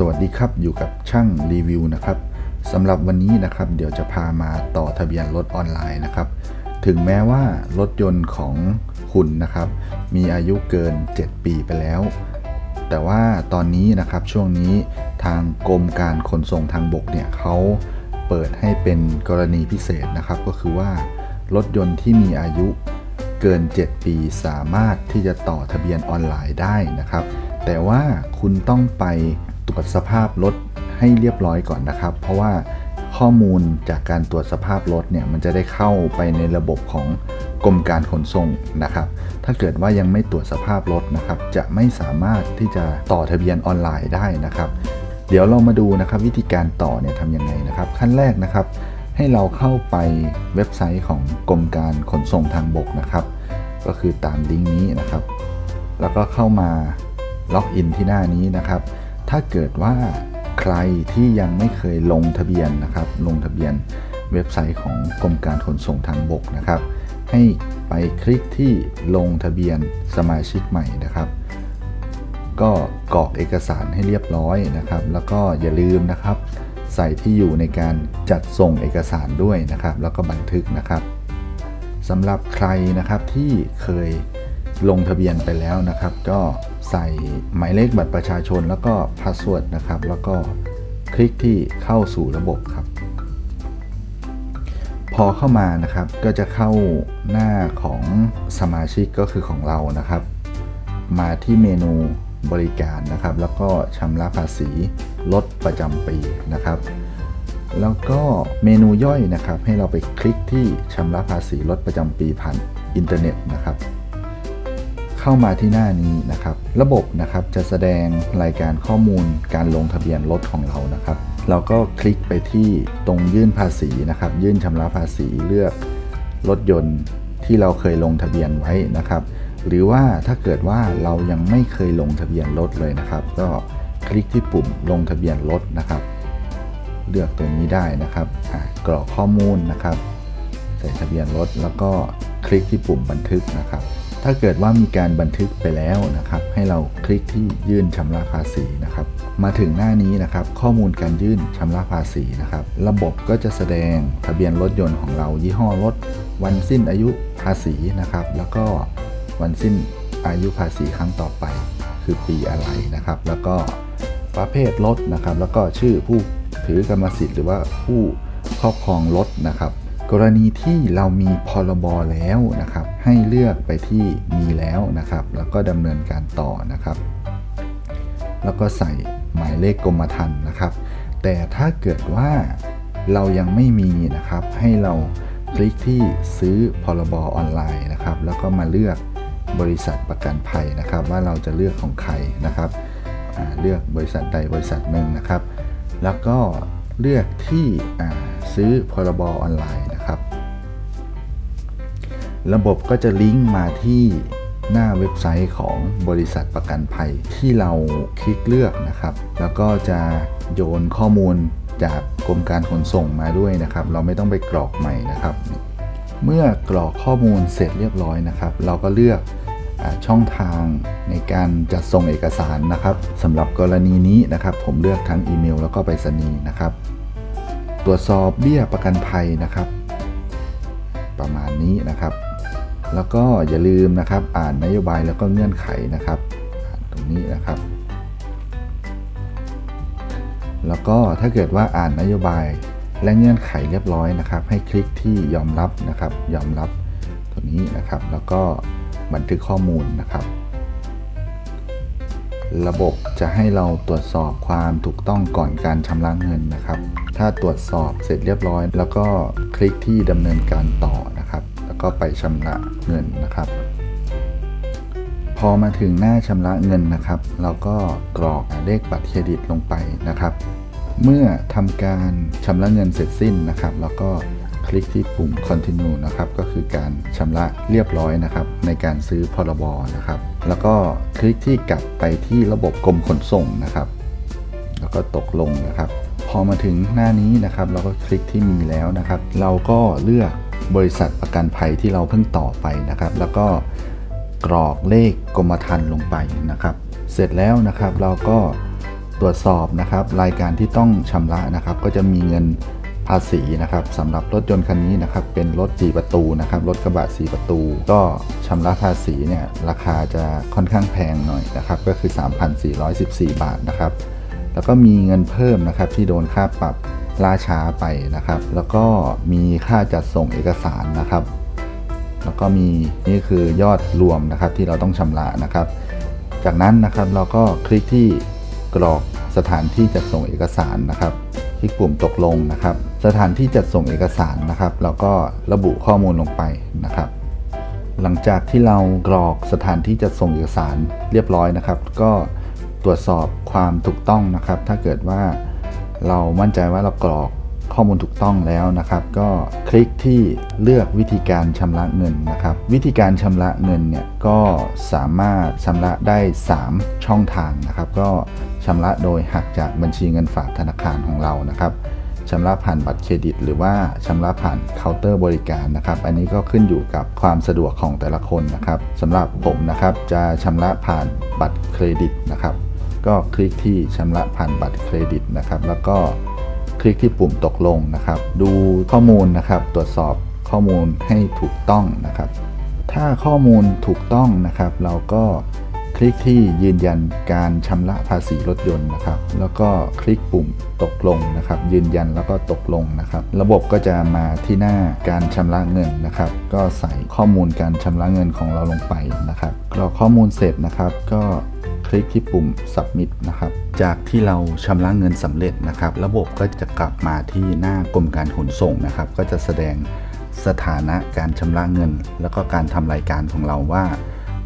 สวัสดีครับอยู่กับช่างรีวิวนะครับสำหรับวันนี้นะครับเดี๋ยวจะพามาต่อทะเบียนรถออนไลน์นะครับ ถึงแม้ว่ารถยนต์ของคุณนะครับ มีอายุเกิน 7 ปีไปแล้ว แต่ว่าตอนนี้นะครับช่วงนี้ทางกรมการขนส่งทางบกเนี่ยเขาเปิดให้เป็นกรณีพิเศษนะครับ ก็คือว่ารถยนต์ที่มีอายุเกิน 7 ปีสามารถที่จะต่อทะเบียนออนไลน์ได้นะครับ แต่ว่าคุณต้องไป ตรวจสภาพรถให้เรียบร้อยก่อนนะครับ เพราะว่าข้อมูลจากการตรวจสภาพรถเนี่ยมันจะได้เข้าไปในระบบของกรมการขนส่งนะครับ ถ้าเกิดว่ายังไม่ตรวจสภาพรถนะครับ จะไม่สามารถที่จะต่อทะเบียนออนไลน์ได้นะครับ เดี๋ยวเรามาดูนะครับวิธีการต่อเนี่ยทำยังไงนะครับ ขั้นแรกนะครับ ให้เราเข้าไปเว็บไซต์ของกรมการขนส่งทางบกนะครับ ก็คือตามลิงก์นี้นะครับ แล้วก็เข้ามาล็อกอินที่หน้านี้นะครับ ถ้าเกิดว่าใครที่ยังไม่เคยลงทะเบียนนะครับ ลงทะเบียนเว็บไซต์ของกรมการขนส่งทางบกนะครับ ให้ไปคลิกที่ลงทะเบียนสมาชิกใหม่นะครับ ก็กรอกเอกสารให้เรียบร้อยนะครับ แล้วก็อย่าลืมนะครับ ใส่ที่อยู่ในการจัดส่งเอกสารด้วยนะครับ แล้วก็บันทึกนะครับสำหรับใครนะครับที่เคยลงทะเบียนไปแล้วนะครับ ก็ ใส่หมายเลขบัตรประชาชนแล้วก็พาสเวิร์ดนะครับ แล้วก็คลิกที่เข้าสู่ระบบครับ พอเข้ามานะครับก็จะเข้าหน้าของสมาชิกก็คือของเรานะครับ มาที่เมนูบริการนะครับ แล้วก็ชำระภาษีลดประจำปีนะครับ แล้วก็เมนูย่อยนะครับ ให้เราไปคลิกที่ชำระภาษีลดประจำปีผ่านอินเทอร์เน็ตนะครับ เข้ามาที่หน้านี้นะครับ ระบบนะครับจะแสดงรายการข้อมูลการลงทะเบียนรถของเรานะครับ เราก็คลิกไปที่ตรงยื่นภาษีนะครับ ยื่นชำระภาษีเลือกรถยนต์ที่เราเคยลงทะเบียนไว้นะครับ หรือว่าถ้าเกิดว่าเรายังไม่เคยลงทะเบียนรถเลยนะครับ ก็คลิกที่ปุ่มลงทะเบียนรถนะครับ เลือกตัวนี้ได้นะครับกรอกข้อมูลนะครับ ใส่ทะเบียนรถแล้วก็คลิกที่ปุ่มบันทึกนะครับ ถ้าเกิดว่ามีการบันทึกไปแล้วนะครับ ให้เราคลิกที่ยื่นชำระภาษีนะครับ มาถึงหน้านี้นะครับ ข้อมูลการยื่นชำระภาษีนะครับ ระบบก็จะแสดงทะเบียนรถยนต์ของเรา ยี่ห้อรถ วันสิ้นอายุภาษีนะครับ แล้วก็วันสิ้นอายุภาษีครั้งต่อไป คือปีอะไรนะครับ แล้วก็ประเภทรถนะครับ แล้วก็ชื่อผู้ถือกรรมสิทธิ์หรือว่าผู้ครอบครองรถนะครับ กรณีที่เรามีพรบแล้วนะครับ ให้เลือกไปที่มีแล้วนะครับ แล้วก็ดำเนินการต่อนะครับ แล้วก็ใส่หมายเลขกรมธรรม์นะครับ แต่ถ้าเกิดว่าเรายังไม่มีนะครับ ให้เราคลิกที่ซื้อพรบออนไลน์นะครับ แล้วก็มาเลือกบริษัทประกันภัยนะครับ ว่าเราจะเลือกของใครนะครับเลือกบริษัทใดบริษัทหนึ่งนะครับ แล้วก็เลือกที่ซื้อพรบออนไลน์ นะครับ ระบบก็จะลิงก์มาที่หน้าเว็บไซต์ของบริษัทประกันภัยที่เราคลิกเลือกนะครับ แล้วก็จะโยนข้อมูลจากกรมการขนส่งมาด้วยนะครับ เราไม่ต้องไปกรอกใหม่นะครับ เมื่อกรอกข้อมูลเสร็จเรียบร้อยนะครับ เราก็เลือกช่องทางในการจัดส่งเอกสารนะครับสำหรับกรณีนี้นะครับ ผมเลือกทั้งอีเมล แล้วก็ไปรษณีย์นะครับ ตรวจสอบเบี้ยประกันภัยนะครับ ประมาณนี้นะครับ แล้วก็อย่าลืมนะครับอ่านนโยบายแล้วก็เงื่อนไขนะครับตรงนี้นะครับ แล้วก็ถ้าเกิดว่าอ่านนโยบายและเงื่อนไขเรียบร้อยนะครับ ให้คลิกที่ยอมรับนะครับ ยอมรับตัวนี้นะครับ แล้วก็บันทึกข้อมูลนะครับ ระบบจะให้เราตรวจสอบความถูกต้องก่อนการชำระเงินนะครับ ถ้าตรวจสอบเสร็จเรียบร้อย แล้วก็คลิกที่ดำเนินการต่อนะครับ แล้วก็ไปชำระเงินนะครับ พอมาถึงหน้าชำระเงินนะครับ เราก็กรอกเลขบัตรเครดิตลงไปนะครับ เมื่อทำการชำระเงินเสร็จสิ้นนะครับ แล้วก็ คลิกที่ปุ่ม continue นะครับก็คือการชำระเรียบร้อยนะครับในการซื้อพรบนะครับ แล้วก็คลิกที่กลับไปที่ระบบกรมขนส่งนะครับ แล้วก็ตกลงนะครับ พอมาถึงหน้านี้นะครับเราก็คลิกที่มีแล้วนะครับ เราก็เลือกบริษัทประกันภัยที่เราเพิ่งต่อไปนะครับ แล้วก็กรอกเลขกรมธรรม์ลงไปนะครับ เสร็จแล้วนะครับเราก็ตรวจสอบนะครับ รายการที่ต้องชำระนะครับ ก็จะมีเงิน ภาษีนะครับสำหรับรถยนต์คันนี้นะครับเป็นรถ 4 ประตูนะครับรถกระบะ 4 ประตู ก็ชำระภาษีเนี่ยราคาจะค่อนข้างแพงหน่อยนะครับก็คือ 3,414 บาทนะครับแล้วก็มีเงินเพิ่มนะครับที่โดนค่าปรับล่าช้าไปนะครับ แล้วก็มีค่าจัดส่งเอกสารนะครับ แล้วก็มีนี่คือยอดรวมนะครับที่เราต้องชำระนะครับ จากนั้นนะครับเราก็คลิกที่กรอกสถานที่จัดส่งเอกสารนะครับ ที่กปุ่มตกลงนะครับ สถานที่จัดส่งเอกสารนะครับ แล้วก็ระบุข้อมูลลงไปนะครับ หลังจากที่เรากรอกสถานที่จัดส่งเอกสารเรียบร้อยนะครับ ก็ตรวจสอบความถูกต้องนะครับ ถ้าเกิดว่าเรามั่นใจว่าเรากรอก ข้อมูลถูกต้องแล้วนะครับ ก็คลิกที่เลือกวิธีการชำระเงินนะครับ วิธีการชำระเงินเนี่ยก็สามารถชำระได้ 3 ช่องทางนะครับ ก็ชำระโดยหักจากบัญชีเงินฝากธนาคารของเรานะครับชำระผ่านบัตรเครดิต หรือว่าชำระผ่านเคาน์เตอร์บริการนะครับ อันนี้ก็ขึ้นอยู่กับความสะดวกของแต่ละคนนะครับสำหรับผมนะครับจะชำระผ่านบัตรเครดิตนะครับ ก็คลิกที่ชำระผ่านบัตรเครดิตนะครับ แล้วก็ คลิกที่ปุ่มตกลงนะครับ ดูข้อมูลนะครับ ตรวจสอบข้อมูลให้ถูกต้องนะครับ ถ้าข้อมูลถูกต้องนะครับ เราก็คลิกที่ยืนยันการชำระภาษีรถยนต์นะครับ แล้วก็คลิกปุ่มตกลงนะครับ ยืนยันแล้วก็ตกลงนะครับ ระบบก็จะมาที่หน้าการชำระเงินนะครับ ก็ใส่ข้อมูลการชำระเงินของเราลงไปนะครับกรอกข้อมูลเสร็จนะครับ ก็ คลิกที่ปุ่ม submit นะครับ จากที่เราชำระเงินสำเร็จนะครับ ระบบก็จะกลับมาที่หน้ากรมการขนส่งนะครับ ก็จะแสดงสถานะการชำระเงิน แล้วก็การทำรายการของเราว่า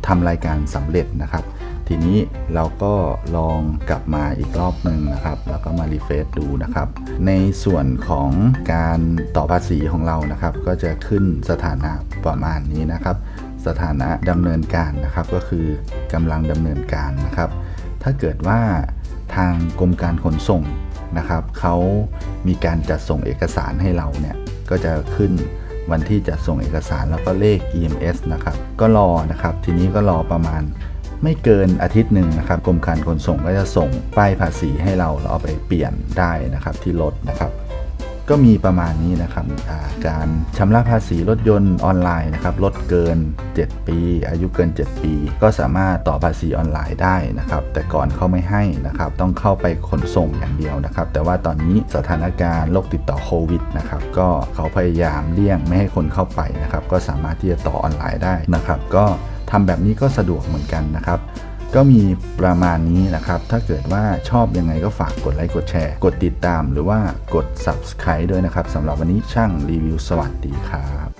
ทำรายการสำเร็จนะครับ ทีนี้เราก็ลองกลับมาอีกรอบหนึ่งนะครับ แล้วก็มารีเฟรชดูนะครับ ในส่วนของการต่อภาษีของเรานะครับ ก็จะขึ้นสถานะประมาณนี้นะครับ สถานะดำเนินการนะครับ ก็คือกำลังดำเนินการนะครับ ถ้าเกิดว่าทางกรมการขนส่งนะครับเขามีการจัดส่งเอกสารให้เราเนี่ยก็จะขึ้นวันที่จัดส่งเอกสารแล้วก็เลข EMS นะครับ ก็รอนะครับ ทีนี้ก็รอประมาณไม่เกินอาทิตย์หนึ่งนะครับกรมการขนส่งก็จะส่งป้ายภาษีให้เราเราเอาไปเปลี่ยนได้นะครับที่รถนะครับ ก็มีประมาณนี้นะครับาการชำระภาษีรถยนต์ออนไลน์นะครับรถเกิน 7 ปี อายุเกิน 7 ปี ก็สามารถต่อภาษีออนไลน์ได้นะครับแต่ก่อนเขาไม่ให้นะครับต้องเข้าไปขนส่งอย่างเดียวนะครับแต่ว่าตอนนี้สถานการณ์โรคติดต่อโควิดนะครับก็เขาพยายามเลี่ยงไม่ให้คนเข้าไปนะครับก็สามารถที่จะต่อออนไลน์ได้นะครับก็ทำแบบนี้ก็สะดวกเหมือนกันนะครับ ก็มีประมาณนี้นะครับ ถ้าเกิดว่าชอบยังไงก็ฝากกดไลค์กดแชร์ กดติดตามหรือว่ากด subscribe ด้วยนะครับสำหรับวันนี้ช่างรีวิวสวัสดีครับ